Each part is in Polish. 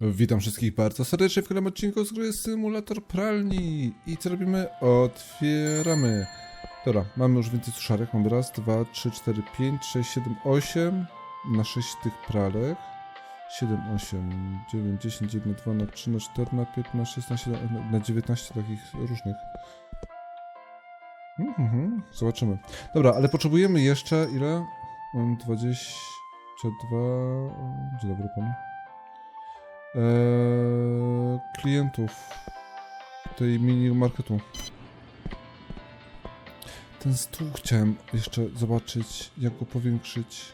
Witam wszystkich bardzo serdecznie w kolejnym odcinku z gry Symulator Pralni. I co robimy? Otwieramy. Dobra, mamy już więcej suszarek. Mamy raz, dwa, trzy, cztery, pięć, sześć, siedem, osiem. Na sześć tych pralek. 7, 8, 9, 10, 1, 2, na 3, na 4, na 5, na 16, na, na 19 takich różnych. Mhm, zobaczymy. Dobra, ale potrzebujemy jeszcze ile? Mam 22. Dzień dobry pan. Eee, klientów tej mini marketu. Ten stół chciałem jeszcze zobaczyć, jak go powiększyć.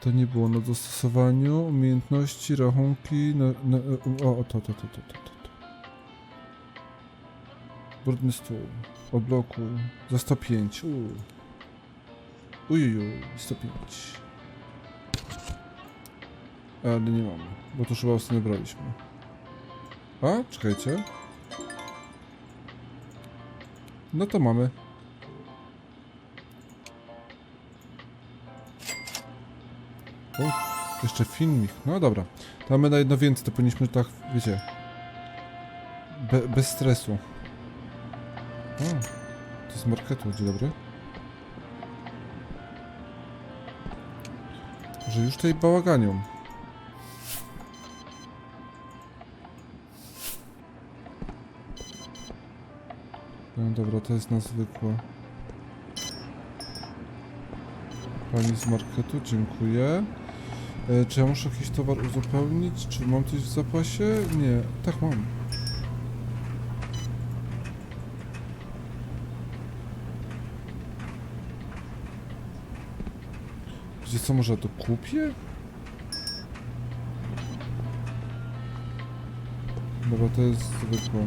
To nie było na dostosowaniu, umiejętności, rachunki, na, na, o, to, to, to, to, to, to. Brudny stół, obloku, za 105, uuu. Ujuju, 105. Ale nie mamy, bo to chyba ostatnio braliśmy. A, czekajcie. No to mamy. O, jeszcze filmik. No dobra. To mamy na jedno więcej, to powinniśmy tak, wiecie... Be, bez stresu. O, to z marketu, dzień dobry. Że już tutaj bałaganią. No dobra, to jest na zwykłe. Pani z marketu, dziękuję. E, czy ja muszę jakiś towar uzupełnić? Czy mam coś w zapasie? Nie, tak mam. Gdzie co, może ja to kupię? Dobra, to jest zwykłe.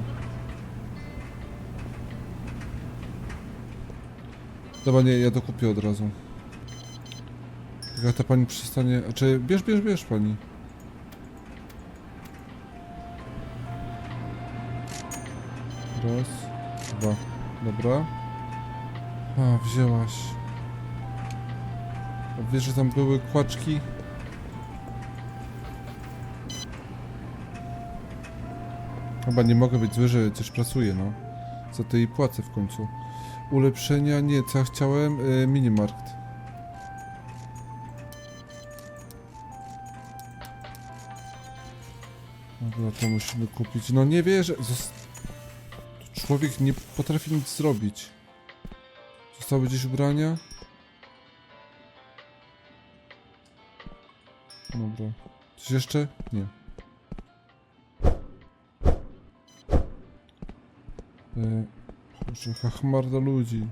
Dobra, nie, ja to kupię od razu. Jak ta pani przestanie... Czy bierz, bierz, bierz pani. Raz, dwa. Dobra. A, wzięłaś. A wiesz, że tam były kłaczki? Chyba nie mogę być zły, że coś pracuję, no. Za to jej płacę w końcu. Ulepszenia, nie, co ja chciałem? Y, minimarkt. Dobra, to musimy kupić. No nie wierzę. Zos... Człowiek nie potrafi nic zrobić. Zostały gdzieś ubrania? Dobra. Coś jeszcze? Nie. E, Jaka chmarda ludzi.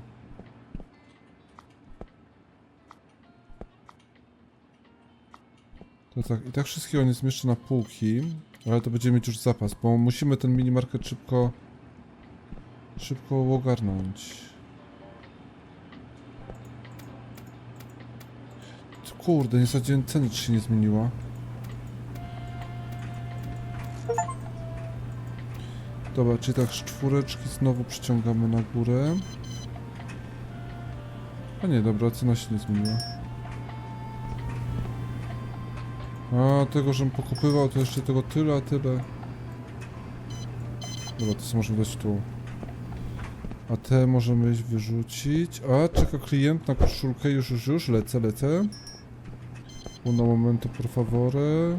To tak, i tak wszystkiego nie zmieszczę na półki, ale to będziemy mieć już zapas, bo musimy ten minimarket szybko szybko ogarnąć. Kurde, nie sadziłem ceny, czy się nie zmieniła. Dobra, czyli tak czwóreczki znowu przyciągamy na górę. A nie, dobra, cena się nie zmieniła. A tego, żebym pokupywał, to jeszcze tego tyle, a tyle. Dobra, to co możemy dać tu. A te możemy wyrzucić. A, czeka klient na koszulkę, już, już, już, lecę, lecę. Uno momento, por favore.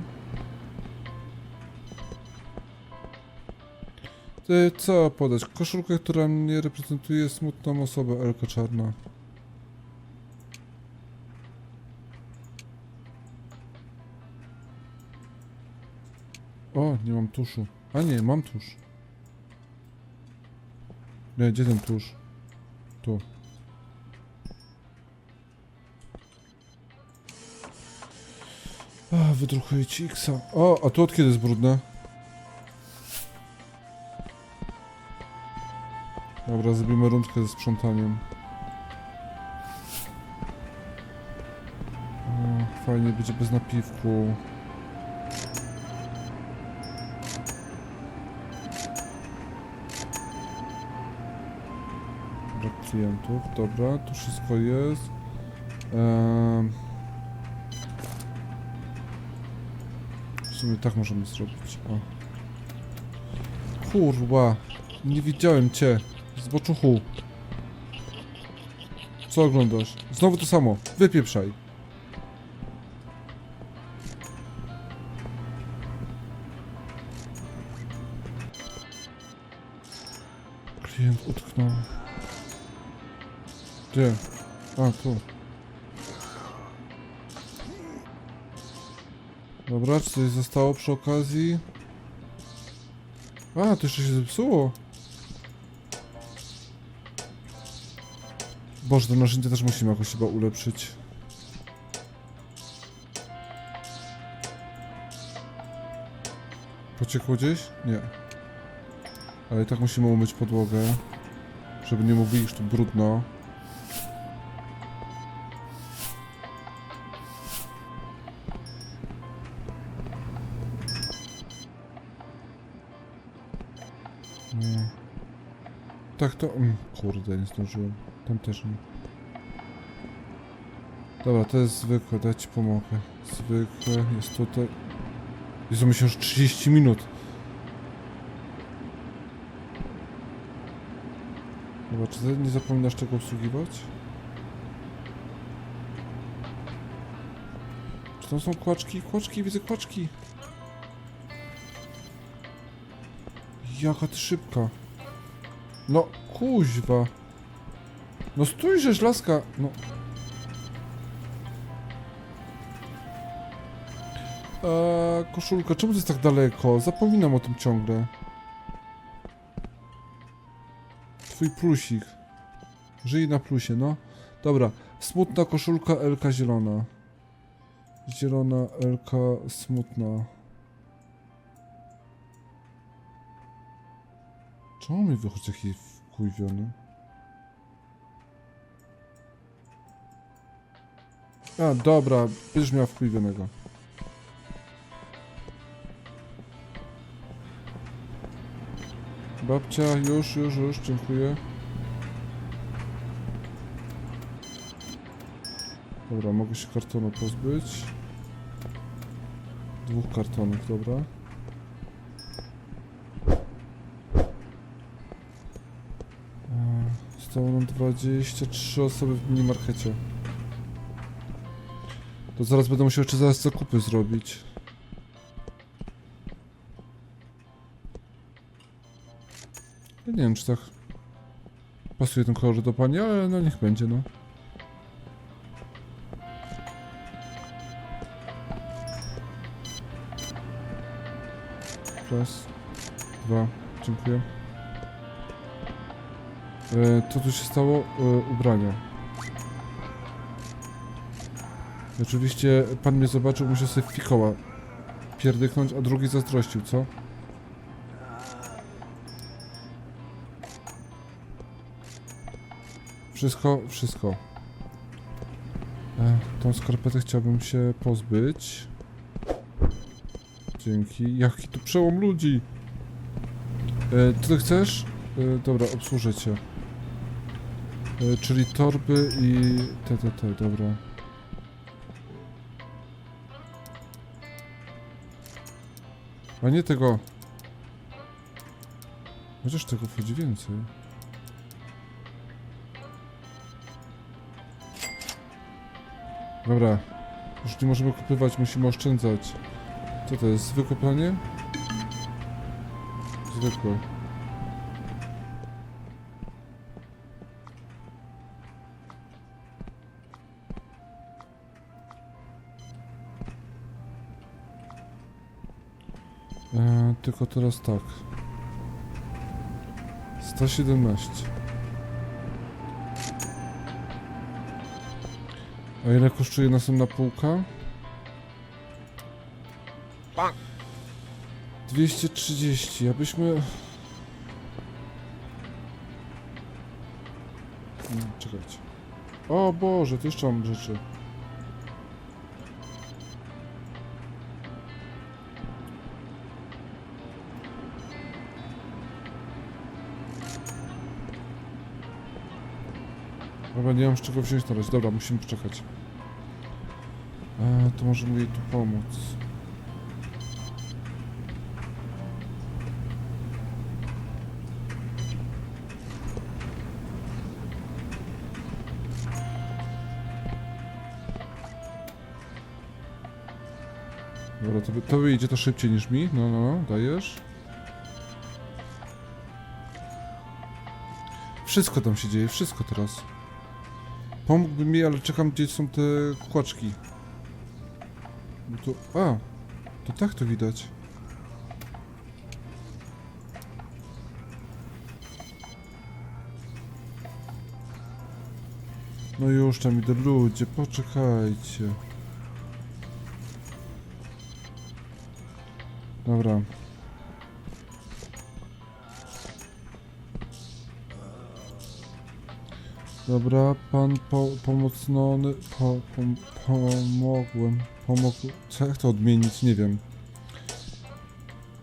Co podać? Koszulkę, która mnie reprezentuje smutną osobę, Elka Czarna. O, nie mam tuszu. A nie, mam tusz. Nie, gdzie ten tusz? Tu. A, wydrukuję ci X. O, a tu od kiedy jest brudne? Dobra, zrobimy rundkę ze sprzątaniem. Fajnie, będzie bez napiwku. Brak klientów, dobra, tu wszystko jest. Ehm. sumie tak możemy zrobić. O. Kurwa. Nie widziałem cię. Zboczuchu. Co oglądasz? Znowu to samo. Wypieprzaj. Klient utknął. Gdzie? A, tu. Dobra, czy coś zostało przy okazji? A, to jeszcze się zepsuło. Boże, to narzędzie też musimy jakoś chyba ulepszyć. Pociekło gdzieś? Nie. Ale i tak musimy umyć podłogę, żeby nie mówili, że tu brudno. Tak to... mm, Kurde, nie zdążyłem. Tam też nie. Dobra, to jest zwykłe, dać ci pomogę. Zwykłe, jest tutaj... Jezu, myślę, że 30 minut. Dobra, czy ty nie zapominasz tego obsługiwać? Czy tam są kłaczki? Kłaczki, widzę kłaczki. Jaka ty szybka. No, kuźwa. No stójżeż, laska. No. Eee, koszulka, czemu to jest tak daleko? Zapominam o tym ciągle. Twój plusik. Żyj na plusie, no. Dobra, smutna koszulka, Elka zielona. Zielona, Elka smutna. Czemu mi wychodzi taki wkurwiony? A, dobra, będziesz miał wkurwionego. Babcia, już, już, już, dziękuję. Dobra, mogę się kartonu pozbyć. Dwóch kartonów, dobra. Zostało nam 23 osoby w minimarkecie. To zaraz będę musiał jeszcze zaraz zakupy zrobić. Ja nie wiem, czy tak pasuje ten kolor do pani, ale no niech będzie, no. Raz, dwa, dziękuję. E, co tu się stało? E, ubrania. Oczywiście pan mnie zobaczył, musiał sobie fikoła pierdyknąć, a drugi zazdrościł, co? Wszystko, wszystko. E, tą skarpetę chciałbym się pozbyć. Dzięki. Jaki tu przełom ludzi! E, ty chcesz? E, dobra, obsłużę cię. E, czyli torby i... te, te, te, dobra. A nie tego. Chociaż tego wchodzi więcej. Dobra. Już nie możemy kupywać, musimy oszczędzać. Co to jest? Zwykłe pranie? Zwykłe. Tylko teraz tak. 117. A ile kosztuje następna półka? 230, abyśmy... Hmm, Czekajcie. O Boże, to jeszcze mam rzeczy. Chyba nie mam z czego wziąć na. Dobra, musimy poczekać. E, to może mi tu pomóc. Dobra, to, to wyjdzie to szybciej niż mi. No, no, no, dajesz. Wszystko tam się dzieje, wszystko teraz. Pomógłby mi, ale czekam gdzie są te kłaczki. No to, a, to tak to widać. No już tam idę, ludzie, poczekajcie. Dobra. Dobra, pan po, pomocnony, po, pom, pomogłem, pomógł, co jak to odmienić, nie wiem.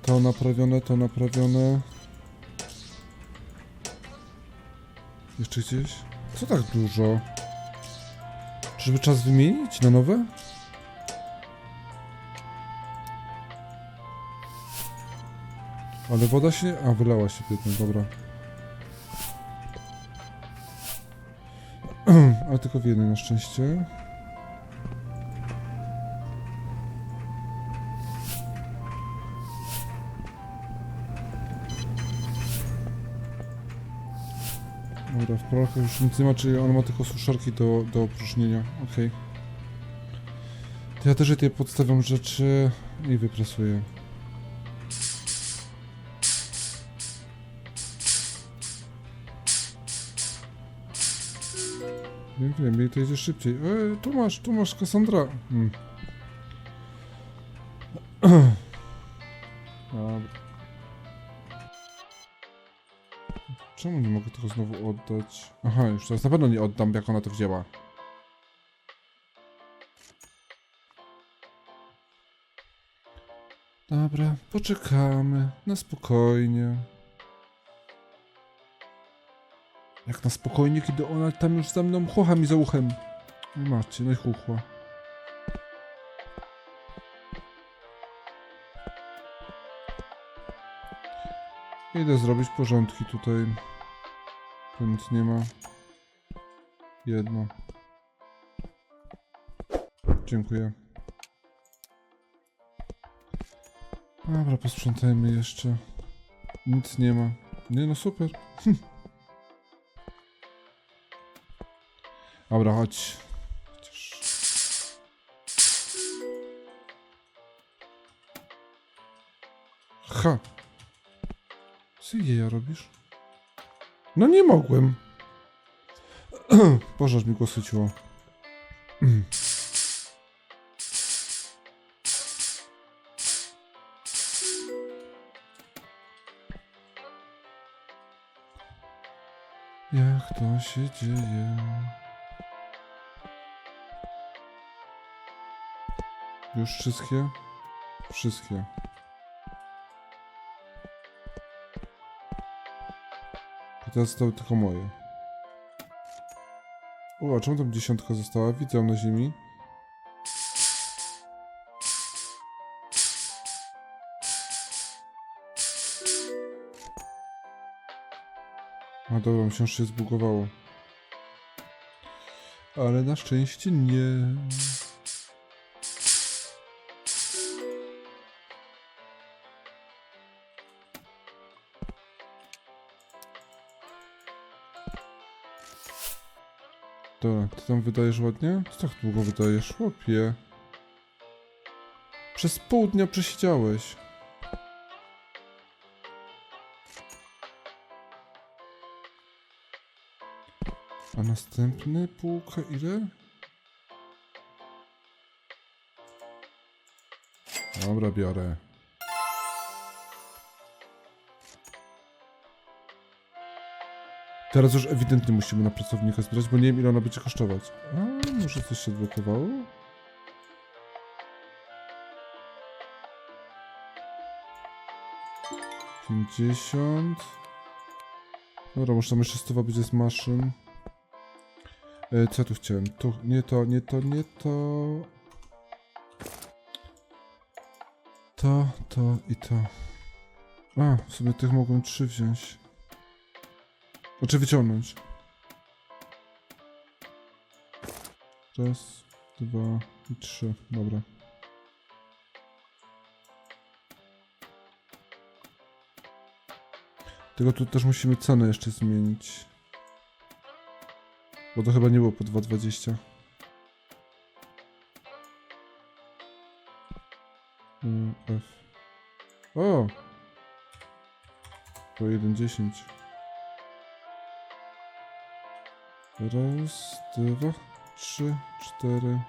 To naprawione, to naprawione. Jeszcze gdzieś? Co tak dużo? Czyżby czas wymienić na nowe? Ale woda się... A, wylała się biedna, dobra. Ale tylko w jednej na szczęście. Dobra, w pralkach już nic nie ma, czyli on ma tylko suszarki do, do opróżnienia. Okej. To ja też tutaj podstawiam rzeczy i wypresuję. Wiem, jej to idzie szybciej. E, tu masz, tu masz Cassandra. Hmm. Czemu nie mogę tego znowu oddać? Aha, już teraz na pewno nie oddam, jak ona to wzięła. Dobra, poczekamy. Na spokojnie. Jak na spokojnie, kiedy ona tam już za mną chłocha mi za uchem. No macie, no i chuchła. Idę zrobić porządki tutaj. Tu nic nie ma. Jedno. Dziękuję. Dobra, posprzątajmy jeszcze. Nic nie ma. Nie no, super. Dobra, chodź. Chociaż... Ha! Co ja robisz? No nie mogłem. Aż mi go syciło. Jak to się dzieje? Już wszystkie? Wszystkie. I teraz zostały tylko moje. O, a czemu tam dziesiątka została? Widzę na ziemi. A dobra, myślałem, że się zbugowało. Ale na szczęście nie. Dobra, ty tam wydajesz ładnie? Co tak długo wydajesz, chłopie? Przez pół dnia przesiedziałeś. A następny półkę ile? Dobra, biorę. Teraz już ewidentnie musimy na pracownika zbierać, bo nie wiem ile ona będzie kosztować. A, może coś się odblokowało? Pięćdziesiąt. Dobra, może tam jeszcze stowa będzie z maszyn. E, co ja tu chciałem? Tu, nie to, nie to, nie to. To, to i to. A, w sumie tych mogłem trzy wziąć. Znaczy wyciągnąć. Raz, dwa i trzy. Dobra. Tylko tu też musimy cenę jeszcze zmienić. Bo to chyba nie było po 2,20. E, F. O! Po 1,10. Raz, dwa, trzy, cztery.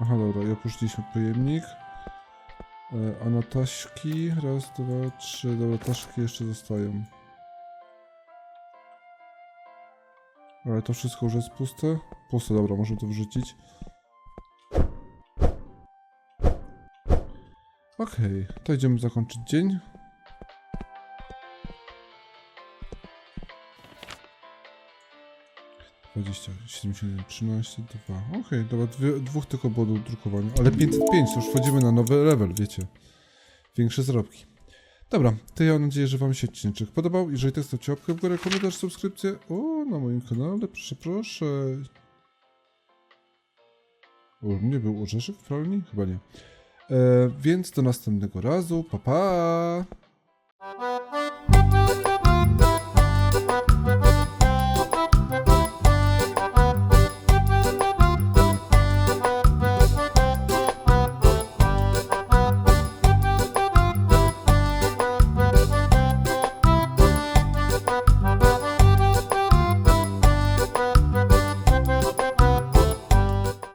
Aha, dobra, i opuściliśmy pojemnik. E, A na taśki, raz, dwa, trzy, dobra, taśki jeszcze zostają. Ale to wszystko już jest puste? Puste, dobra, możemy to wrzucić. Okej, to idziemy zakończyć dzień. Dwadzieścia, siedemdziesiąt, trzynaście, dwa. Okej, dobra, dwie, dwóch tylko było do drukowania. Ale 505, to już wchodzimy na nowy level, wiecie. Większe zarobki. Dobra, to ja mam nadzieję, że Wam się odcinek podobał. Jeżeli tak, to łapkę w górę, komentarz, subskrypcję. O, na moim kanale, proszę, proszę. U mnie był orzeszek w pralni? Chyba nie. E, więc do następnego razu. Pa, pa!